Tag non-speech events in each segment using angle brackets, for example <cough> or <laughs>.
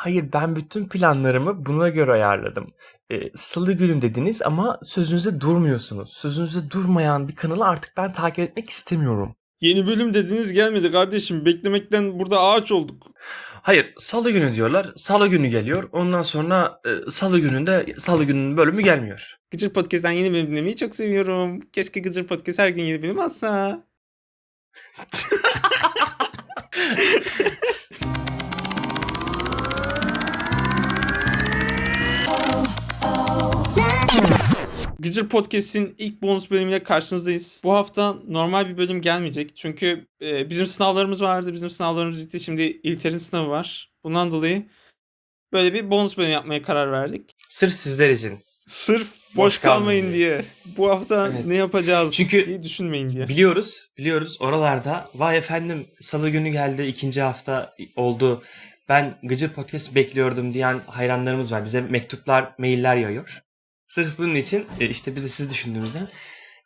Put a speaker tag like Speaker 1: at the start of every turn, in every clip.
Speaker 1: Hayır ben bütün planlarımı buna göre ayarladım. Ee, Salı günü dediniz ama sözünüze durmuyorsunuz. Sözünüze durmayan bir kanalı artık ben takip etmek istemiyorum.
Speaker 2: Yeni bölüm dediniz gelmedi kardeşim. Beklemekten burada ağaç olduk.
Speaker 1: Hayır salı günü diyorlar. Salı günü geliyor. Ondan sonra e, salı gününde salı gününün bölümü gelmiyor.
Speaker 2: Gıcır Podcast'ten yeni bölüm dinlemeyi çok seviyorum. Keşke Gıcır Podcast her gün yeni bölüm atsa. <laughs> Gıcır Podcast'in ilk bonus bölümüyle karşınızdayız. Bu hafta normal bir bölüm gelmeyecek. Çünkü e, bizim sınavlarımız vardı. Bizim sınavlarımız bitti. Şimdi İlter'in sınavı var. Bundan dolayı böyle bir bonus bölüm yapmaya karar verdik.
Speaker 1: Sırf sizler için.
Speaker 2: Sırf boş,
Speaker 1: Boş
Speaker 2: kalmayın
Speaker 1: kalmayın
Speaker 2: diye. Bu hafta
Speaker 1: Evet.
Speaker 2: ne yapacağız
Speaker 1: Çünkü-
Speaker 2: diye düşünmeyin diye.
Speaker 1: Biliyoruz, biliyoruz oralarda vay efendim salı günü geldi ikinci hafta oldu. Ben Gıcır Podcast bekliyordum diyen hayranlarımız var. Bize mektuplar, mailler yağıyor. Sırf bunun için e, işte biz de siz düşündüğümüzden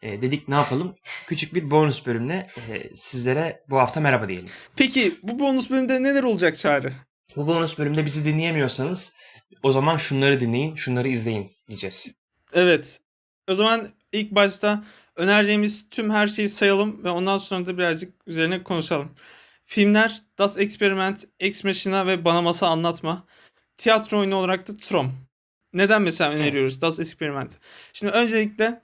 Speaker 1: e, dedik ne yapalım? Küçük bir bonus bölümle e, sizlere bu hafta merhaba diyelim.
Speaker 2: Peki bu bonus bölümde neler olacak Çağrı?
Speaker 1: Bu bonus bölümde bizi dinleyemiyorsanız o zaman şunları dinleyin, şunları izleyin diyeceğiz.
Speaker 2: Evet. O zaman ilk başta önereceğimiz tüm her şeyi sayalım ve ondan sonra da birazcık üzerine konuşalım. Filmler Das Experiment, Ex Machina ve Bana Masa Anlatma. Tiyatro oyunu olarak da Trom. Neden mesela
Speaker 1: Evet.
Speaker 2: öneriyoruz Das Experiment? Şimdi öncelikle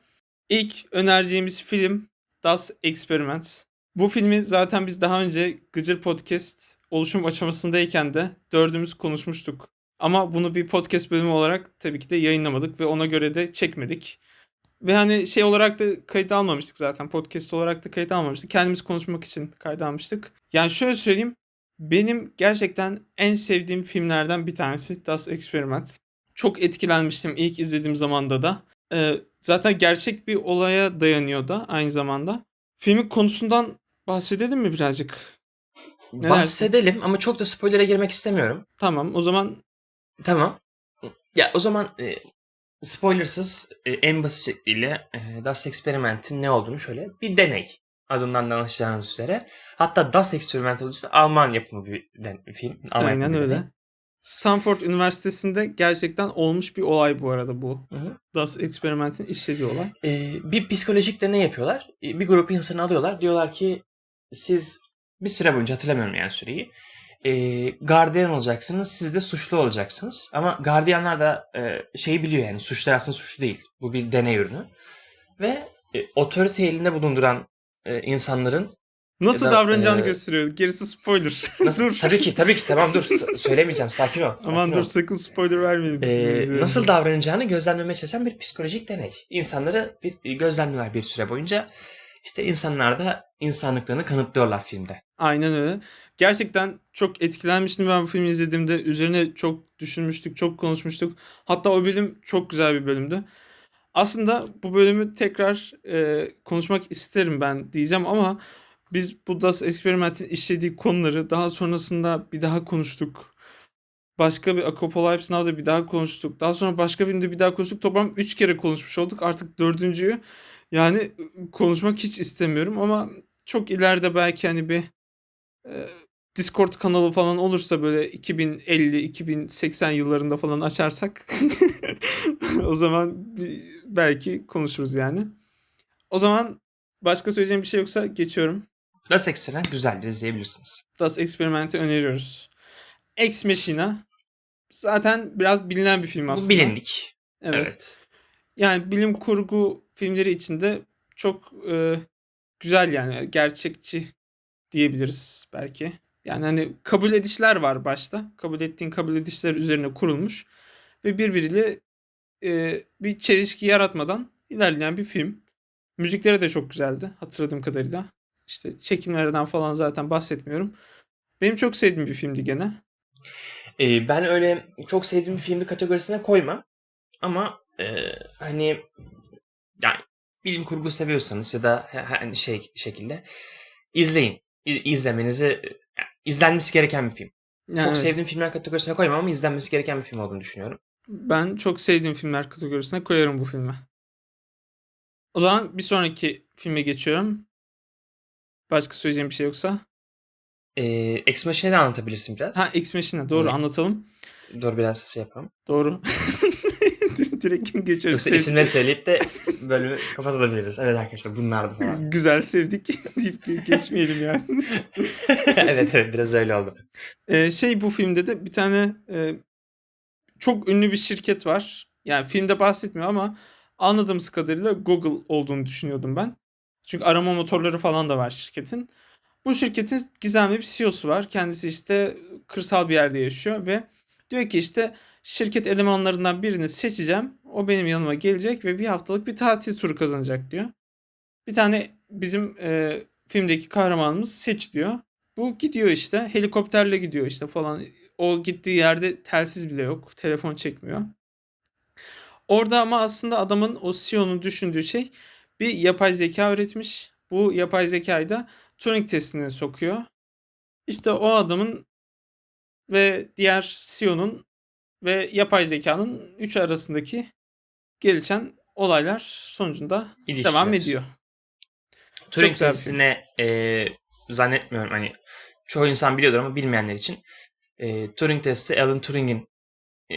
Speaker 2: ilk önereceğimiz film Das Experiment. Bu filmi zaten biz daha önce Gıcır Podcast oluşum aşamasındayken de dördümüz konuşmuştuk. Ama bunu bir podcast bölümü olarak tabii ki de yayınlamadık ve ona göre de çekmedik. Ve hani şey olarak da kayıt almamıştık zaten. Podcast olarak da kayıt almamıştık. Kendimiz konuşmak için kayıt almıştık. Yani şöyle söyleyeyim. Benim gerçekten en sevdiğim filmlerden bir tanesi Das Experiment. Çok etkilenmiştim ilk izlediğim zamanda da. Ee, zaten gerçek bir olaya dayanıyor da aynı zamanda. Filmin konusundan bahsedelim mi birazcık? Ne
Speaker 1: Bahsedelim ama çok da spoilere girmek istemiyorum.
Speaker 2: Tamam o zaman
Speaker 1: Tamam. Ya o zaman e, spoilersız e, en basit şekliyle e, Das Experiment'in ne olduğunu şöyle bir deney. Adından da anlaşılacağınız üzere. Hatta Das Experiment olduğu için Alman yapımı bir, den- bir film. Alman
Speaker 2: Aynen öyle.
Speaker 1: deney.
Speaker 2: Stanford Üniversitesi'nde gerçekten olmuş bir olay bu arada bu.
Speaker 1: Hı hı.
Speaker 2: Das Experiment'in işlediği olay.
Speaker 1: E, bir psikolojik deney yapıyorlar. E, bir grup insanı alıyorlar. Diyorlar ki siz bir süre boyunca hatırlamıyorum yani süreyi. E, gardiyan olacaksınız. Siz de suçlu olacaksınız. Ama gardiyanlar da e, şeyi biliyor yani suçlar aslında suçlu değil. Bu bir deney ürünü. Ve e, otorite elinde bulunduran e, insanların
Speaker 2: Nasıl
Speaker 1: Ya da,
Speaker 2: davranacağını
Speaker 1: e,
Speaker 2: gösteriyor. Gerisi spoiler. <laughs>
Speaker 1: nasıl
Speaker 2: dur.
Speaker 1: tabii ki tabii ki tamam dur söylemeyeceğim sakin ol. sakin
Speaker 2: Aman
Speaker 1: ol.
Speaker 2: dur sakın spoiler vermeyin.
Speaker 1: E, nasıl davranacağını gözlemlemeye çalışan bir psikolojik deney. İnsanları bir gözlemliyorlar bir süre boyunca. İşte insanlar da insanlıklarını kanıtlıyorlar filmde.
Speaker 2: Aynen öyle. Gerçekten çok etkilenmiştim ben bu filmi izlediğimde. Üzerine çok düşünmüştük, çok konuşmuştuk. Hatta o bölüm çok güzel bir bölümdü. Aslında bu bölümü tekrar e, konuşmak isterim ben diyeceğim ama biz bu Das Experiment'in işlediği konuları daha sonrasında bir daha konuştuk. Başka bir Apocalypse Now'da bir daha konuştuk. Daha sonra başka filmde bir daha konuştuk. Toplam 3 kere konuşmuş olduk. Artık dördüncüyü yani konuşmak hiç istemiyorum ama çok ileride belki hani bir e, Discord kanalı falan olursa böyle 2050-2080 yıllarında falan açarsak <laughs> o zaman belki konuşuruz yani. O zaman başka söyleyeceğim bir şey yoksa geçiyorum.
Speaker 1: Das Experiment güzeldir izleyebilirsiniz.
Speaker 2: Das Experiment'i öneriyoruz. Ex Machina zaten biraz bilinen bir film
Speaker 1: Bu
Speaker 2: aslında.
Speaker 1: bilindik.
Speaker 2: Evet.
Speaker 1: Evet.
Speaker 2: Yani bilim kurgu filmleri içinde çok e, güzel yani gerçekçi diyebiliriz belki. Yani hani kabul edişler var başta. Kabul ettiğin kabul edişler üzerine kurulmuş ve birbiriyle e, bir çelişki yaratmadan ilerleyen bir film. Müzikleri de çok güzeldi hatırladığım kadarıyla. İşte çekimlerden falan zaten bahsetmiyorum. Benim çok sevdiğim bir filmdi gene.
Speaker 1: Ee, ben öyle çok sevdiğim bir filmi kategorisine koymam. Ama e, hani yani bilim kurgu seviyorsanız ya da hani şey şekilde izleyin. İzlemenizi izlenmesi gereken bir film.
Speaker 2: Yani
Speaker 1: çok
Speaker 2: evet,
Speaker 1: sevdiğim filmler kategorisine koymam ama izlenmesi gereken bir film olduğunu düşünüyorum.
Speaker 2: Ben çok sevdiğim filmler kategorisine koyarım bu filmi. O zaman bir sonraki filme geçiyorum. Başka söyleyeceğim bir şey yoksa.
Speaker 1: Ee, Ex Machina'yı da anlatabilirsin biraz.
Speaker 2: Ha Ex Machina doğru
Speaker 1: Hı.
Speaker 2: anlatalım.
Speaker 1: Dur biraz şey yapalım.
Speaker 2: Doğru. <laughs> Direkt geçeriz.
Speaker 1: Yoksa
Speaker 2: Sev-
Speaker 1: isimleri söyleyip de <laughs> bölümü kapatabiliriz. Evet arkadaşlar bunlardı falan. <laughs>
Speaker 2: Güzel sevdik deyip ge- geçmeyelim yani.
Speaker 1: evet evet biraz öyle oldu.
Speaker 2: Ee, şey bu filmde de bir tane e, çok ünlü bir şirket var. Yani filmde bahsetmiyor ama anladığımız kadarıyla Google olduğunu düşünüyordum ben. Çünkü arama motorları falan da var şirketin. Bu şirketin gizemli bir CEO'su var. Kendisi işte kırsal bir yerde yaşıyor ve diyor ki işte şirket elemanlarından birini seçeceğim. O benim yanıma gelecek ve bir haftalık bir tatil turu kazanacak diyor. Bir tane bizim e, filmdeki kahramanımız seç diyor. Bu gidiyor işte helikopterle gidiyor işte falan. O gittiği yerde telsiz bile yok. Telefon çekmiyor. Orada ama aslında adamın o CEO'nun düşündüğü şey bir yapay zeka üretmiş. Bu yapay zekayı da Turing testine sokuyor. İşte o adamın ve diğer CEO'nun ve yapay zekanın üç arasındaki gelişen olaylar sonucunda
Speaker 1: İlişkiler.
Speaker 2: devam ediyor.
Speaker 1: Turing testine e, zannetmiyorum hani çoğu insan biliyordur ama bilmeyenler için e, Turing testi Alan Turing'in e,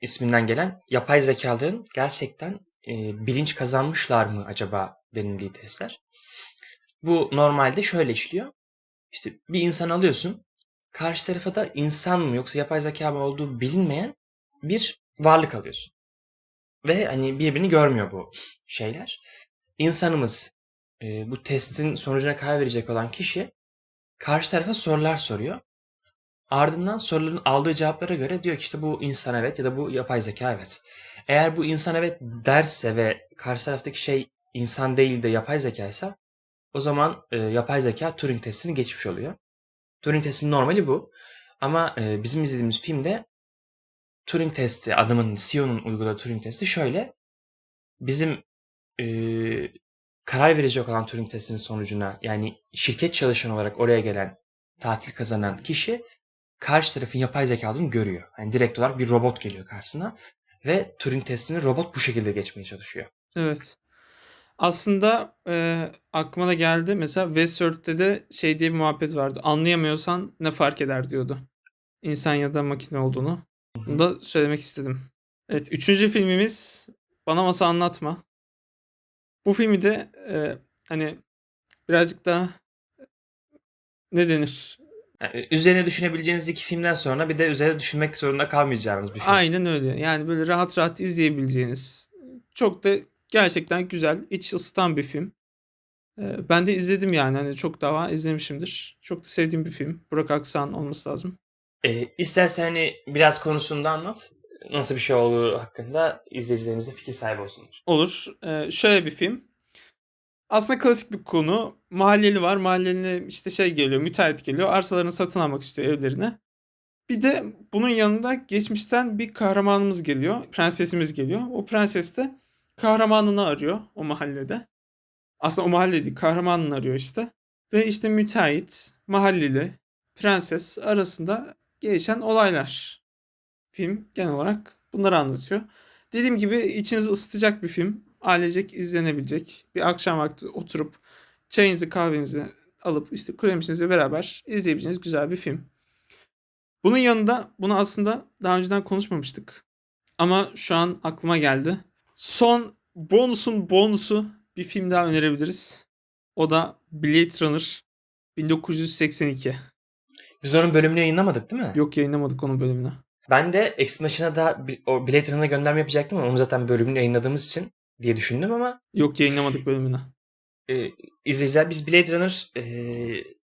Speaker 1: isminden gelen yapay zekaların gerçekten e, bilinç kazanmışlar mı acaba denildiği testler. Bu normalde şöyle işliyor. İşte bir insan alıyorsun. Karşı tarafa da insan mı yoksa yapay zeka mı olduğu bilinmeyen bir varlık alıyorsun. Ve hani birbirini görmüyor bu şeyler. İnsanımız e, bu testin sonucuna karar verecek olan kişi karşı tarafa sorular soruyor. Ardından soruların aldığı cevaplara göre diyor ki işte bu insan evet ya da bu yapay zeka evet. Eğer bu insan evet derse ve karşı taraftaki şey insan değil de yapay zekaysa o zaman e, yapay zeka Turing testini geçmiş oluyor. Turing testinin normali bu. Ama e, bizim izlediğimiz filmde Turing testi, adamın CEO'nun uyguladığı Turing testi şöyle. Bizim e, karar verecek olan Turing testinin sonucuna yani şirket çalışanı olarak oraya gelen tatil kazanan kişi karşı tarafın yapay zeka olduğunu görüyor. Yani direkt olarak bir robot geliyor karşısına ve Turing testini robot bu şekilde geçmeye çalışıyor.
Speaker 2: Evet. Aslında e, aklıma da geldi. Mesela Westworld'de de şey diye bir muhabbet vardı. Anlayamıyorsan ne fark eder diyordu. İnsan ya da makine olduğunu. Bunu da söylemek istedim. Evet. Üçüncü filmimiz Bana Masa Anlatma. Bu filmi de e, hani birazcık daha ne denir?
Speaker 1: Yani üzerine düşünebileceğiniz iki filmden sonra bir de üzerine düşünmek zorunda kalmayacağınız bir film.
Speaker 2: Aynen öyle. Yani böyle rahat rahat izleyebileceğiniz çok da gerçekten güzel, iç ısıtan bir film. Ee, ben de izledim yani. Hani çok daha izlemişimdir. Çok da sevdiğim bir film. Burak Aksan olması lazım.
Speaker 1: Ee, istersen hani biraz konusunda anlat. Nasıl bir şey olduğu hakkında izleyicilerimiz de fikir sahibi olsunlar.
Speaker 2: Olur. Ee, şöyle bir film. Aslında klasik bir konu. Mahalleli var. Mahalleline işte şey geliyor, müteahhit geliyor. Arsalarını satın almak istiyor evlerine. Bir de bunun yanında geçmişten bir kahramanımız geliyor. Prensesimiz geliyor. O prenses de kahramanını arıyor o mahallede. Aslında o mahalle değil, kahramanını arıyor işte. Ve işte müteahhit, mahalleli, prenses arasında gelişen olaylar. Film genel olarak bunları anlatıyor. Dediğim gibi içinizi ısıtacak bir film. Ailecek izlenebilecek. Bir akşam vakti oturup çayınızı kahvenizi alıp işte kremisinizi beraber izleyebileceğiniz güzel bir film. Bunun yanında bunu aslında daha önceden konuşmamıştık. Ama şu an aklıma geldi. Son bonusun bonusu bir film daha önerebiliriz. O da Blade Runner 1982.
Speaker 1: Biz onun bölümünü yayınlamadık değil mi?
Speaker 2: Yok yayınlamadık onun bölümünü.
Speaker 1: Ben de Ex Machina'da o Blade Runner'a gönderme yapacaktım ama onu zaten bölümünü yayınladığımız için diye düşündüm ama
Speaker 2: Yok yayınlamadık bölümünü. <laughs>
Speaker 1: e, izleyiciler biz Blade Runner e,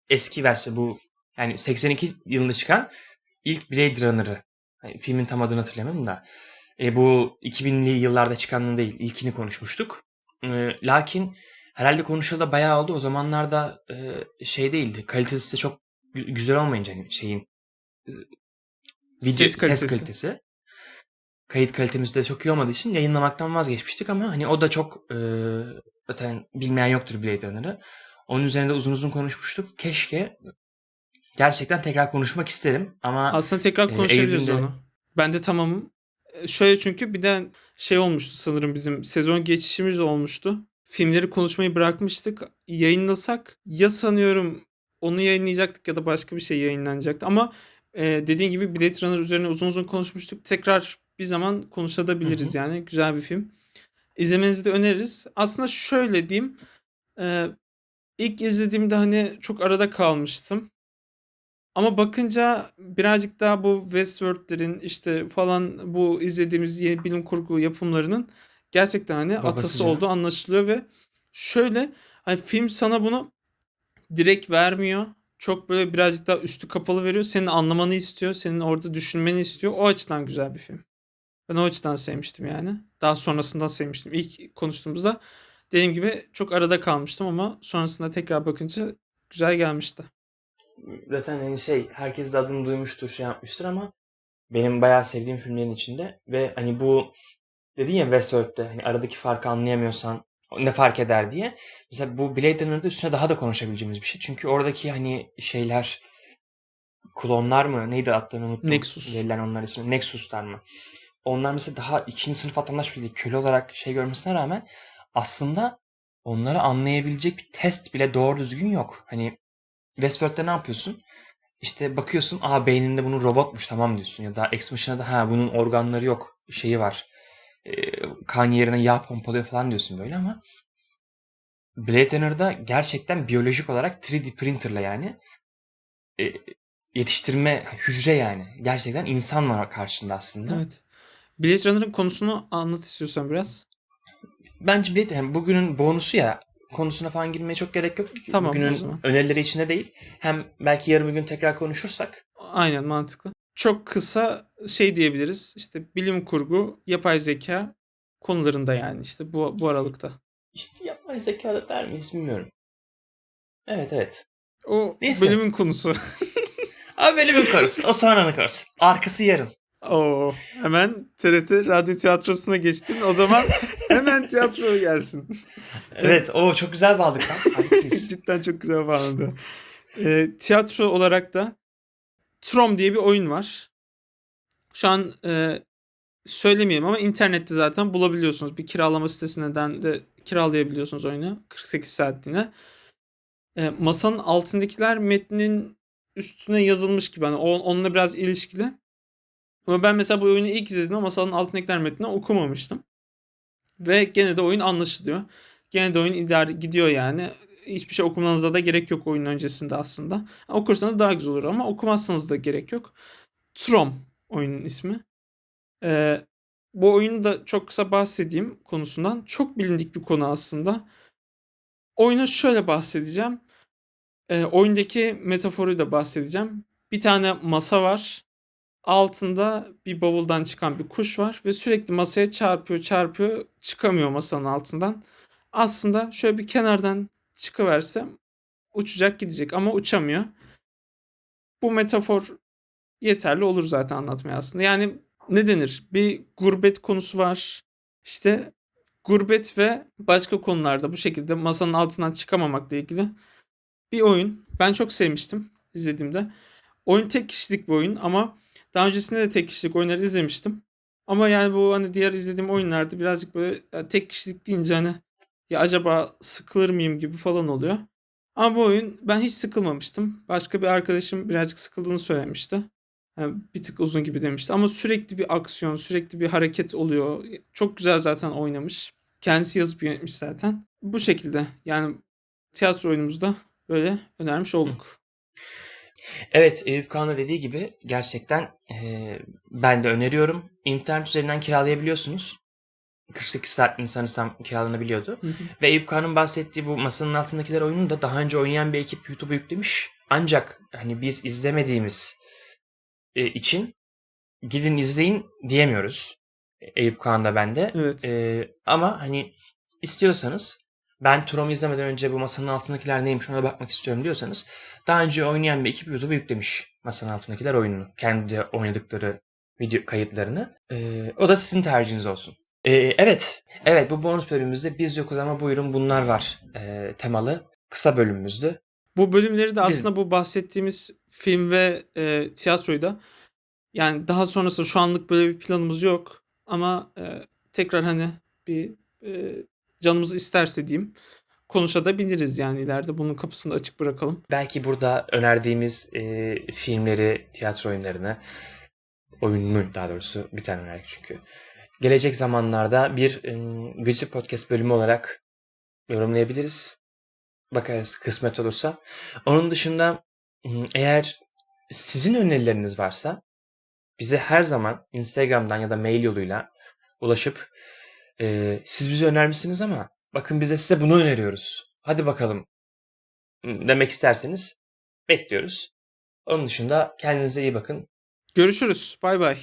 Speaker 1: eski versiyonu bu yani 82 yılında çıkan ilk Blade Runner'ı hani filmin tam adını hatırlamıyorum da e, bu 2000'li yıllarda çıkanını değil ilkini konuşmuştuk. E, lakin herhalde konuşalı da bayağı oldu. O zamanlarda e, şey değildi. Kalitesi de çok gü- güzel olmayınca hani şeyin e, video,
Speaker 2: Ses
Speaker 1: ses,
Speaker 2: kalitesi.
Speaker 1: Kayıt kalitemiz de çok iyi olmadığı için yayınlamaktan vazgeçmiştik ama hani o da çok e, zaten bilmeyen yoktur Blade Runner'ı. Onun üzerinde uzun uzun konuşmuştuk. Keşke gerçekten tekrar konuşmak isterim ama
Speaker 2: Aslında tekrar
Speaker 1: Ee,
Speaker 2: konuşabiliriz
Speaker 1: Eylül'de-
Speaker 2: onu. Ben de tamamım. Ee, Şöyle çünkü bir de şey olmuştu sanırım bizim sezon geçişimiz olmuştu. Filmleri konuşmayı bırakmıştık. Yayınlasak ya sanıyorum onu yayınlayacaktık ya da başka bir şey yayınlanacaktı. Ama Ee, dediğin gibi Blade Runner üzerine uzun uzun konuşmuştuk. Tekrar bir zaman konuşabiliriz
Speaker 1: Hı
Speaker 2: yani. Güzel bir film. İzlemenizi de öneririz. Aslında şöyle diyeyim. Ee, ilk izlediğimde hani çok arada kalmıştım. Ama bakınca birazcık daha bu Westworld'lerin işte falan bu izlediğimiz yeni bilim kurgu yapımlarının gerçekten hani
Speaker 1: Babası
Speaker 2: atası
Speaker 1: canım.
Speaker 2: olduğu anlaşılıyor ve şöyle hani film sana bunu direkt vermiyor. Çok böyle birazcık daha üstü kapalı veriyor. Senin anlamanı istiyor. Senin orada düşünmeni istiyor. O açıdan güzel bir film. Ben o açıdan sevmiştim yani. Daha sonrasından sevmiştim. İlk konuştuğumuzda dediğim gibi çok arada kalmıştım ama sonrasında tekrar bakınca güzel gelmişti.
Speaker 1: Zaten hani şey herkes de adını duymuştur şey yapmıştır ama benim bayağı sevdiğim filmlerin içinde ve hani bu dedin ya Westworld'de hani aradaki farkı anlayamıyorsan ne fark eder diye. Mesela bu Blade Runner'da üstüne daha da konuşabileceğimiz bir şey. Çünkü oradaki hani şeyler klonlar mı neydi adlarını unuttum.
Speaker 2: Nexus.
Speaker 1: Verilen onlar ismi. Nexus'lar mı? Onlar mesela daha ikinci sınıf vatandaş bile köle olarak şey görmesine rağmen aslında onları anlayabilecek bir test bile doğru düzgün yok. Hani Westworld'de ne yapıyorsun? İşte bakıyorsun aa beyninde bunun robotmuş tamam diyorsun. Ya da Ex Machina'da ha bunun organları yok şeyi var. Ee, kan yerine yağ pompalıyor falan diyorsun böyle ama Blade Runner'da gerçekten biyolojik olarak 3D printerla yani e, yetiştirme hücre yani. Gerçekten insan var karşında aslında.
Speaker 2: Evet. Blade Runner'ın konusunu anlat istiyorsan biraz.
Speaker 1: Bence Blade yani bugünün bonusu ya konusuna falan girmeye çok gerek yok.
Speaker 2: Tamam,
Speaker 1: Bugünün önerileri içinde değil. Hem belki yarın bir gün tekrar konuşursak
Speaker 2: Aynen mantıklı. Çok kısa şey diyebiliriz. İşte bilim kurgu, yapay zeka konularında yani işte bu bu aralıkta.
Speaker 1: işte yapay zeka da der miyiz bilmiyorum. Evet evet.
Speaker 2: O
Speaker 1: Neyse.
Speaker 2: bölümün konusu. <laughs>
Speaker 1: Abi bir konusu. O sonranın konusu. Arkası yarın.
Speaker 2: Oo, hemen TRT radyo tiyatrosuna geçtin. O zaman hemen tiyatroya gelsin. <laughs>
Speaker 1: Evet o çok güzel bağladık lan. <laughs>
Speaker 2: Cidden çok güzel bağlandı. Ee, tiyatro olarak da Trom diye bir oyun var. Şu an e, söylemeyeyim ama internette zaten bulabiliyorsunuz. Bir kiralama sitesinden de kiralayabiliyorsunuz oyunu. 48 saatliğine. E, masanın altındakiler metnin üstüne yazılmış gibi. O- onunla biraz ilişkili. Ama ben mesela bu oyunu ilk izlediğimde masanın altındakiler metnini okumamıştım. Ve gene de oyun anlaşılıyor. Gene de oyun idare gidiyor yani. Hiçbir şey okumanıza da gerek yok oyunun öncesinde aslında. Okursanız daha güzel olur ama okumazsanız da gerek yok. Trom oyunun ismi. Ee, bu oyunu da çok kısa bahsedeyim konusundan. Çok bilindik bir konu aslında. Oyunu şöyle bahsedeceğim. Ee, oyundaki metaforu da bahsedeceğim. Bir tane masa var. Altında bir bavuldan çıkan bir kuş var ve sürekli masaya çarpıyor çarpıyor çıkamıyor masanın altından. Aslında şöyle bir kenardan çıkıverse uçacak gidecek ama uçamıyor. Bu metafor yeterli olur zaten anlatmaya aslında. Yani ne denir? Bir gurbet konusu var. İşte gurbet ve başka konularda bu şekilde masanın altından çıkamamakla ilgili bir oyun. Ben çok sevmiştim izlediğimde. Oyun tek kişilik bir oyun ama daha öncesinde de tek kişilik oyunları izlemiştim. Ama yani bu hani diğer izlediğim oyunlarda birazcık böyle ya tek kişilik deyince hani ya acaba sıkılır mıyım gibi falan oluyor. Ama bu oyun ben hiç sıkılmamıştım. Başka bir arkadaşım birazcık sıkıldığını söylemişti. Yani bir tık uzun gibi demişti. Ama sürekli bir aksiyon, sürekli bir hareket oluyor. Çok güzel zaten oynamış. Kendisi yazıp yönetmiş zaten. Bu şekilde yani tiyatro oyunumuzda böyle önermiş olduk.
Speaker 1: Evet Eyüp Kağan'ın da dediği gibi gerçekten eee, ben de öneriyorum. İnternet üzerinden kiralayabiliyorsunuz. 48 saatliğini sanırsam kiralanabiliyordu.
Speaker 2: Hı hı.
Speaker 1: Ve Eyüp Kağan'ın bahsettiği bu masanın altındakiler oyununu da daha önce oynayan bir ekip YouTube'a yüklemiş. Ancak hani biz izlemediğimiz e, için gidin izleyin diyemiyoruz. Eyüp Kağan da ben de.
Speaker 2: Evet.
Speaker 1: Ee, ama hani istiyorsanız ben Trom'u izlemeden önce bu masanın altındakiler neymiş ona bakmak istiyorum diyorsanız daha önce oynayan bir ekip YouTube'a yüklemiş masanın altındakiler oyununu. Kendi oynadıkları video kayıtlarını. Ee, o da sizin tercihiniz olsun. Ee, evet. Evet bu bonus bölümümüzde biz yokuz ama buyurun bunlar var ee, temalı kısa bölümümüzdü.
Speaker 2: Bu bölümleri de aslında bu bahsettiğimiz film ve e, tiyatroyu da yani daha sonrası şu anlık böyle bir planımız yok ama e, tekrar hani bir e, canımız isterse diyeyim konuşabiliriz yani ileride bunun kapısını açık bırakalım.
Speaker 1: Belki burada önerdiğimiz e, filmleri, tiyatro oyunlarını, oyununu daha doğrusu bir tane önerdik çünkü. Gelecek zamanlarda bir e, Podcast bölümü olarak yorumlayabiliriz. Bakarız kısmet olursa. Onun dışında eğer sizin önerileriniz varsa bize her zaman Instagram'dan ya da mail yoluyla ulaşıp e, siz bize önermişsiniz ama bakın biz de size bunu öneriyoruz. Hadi bakalım demek isterseniz bekliyoruz. Onun dışında kendinize iyi bakın.
Speaker 2: Görüşürüz. Bay bay.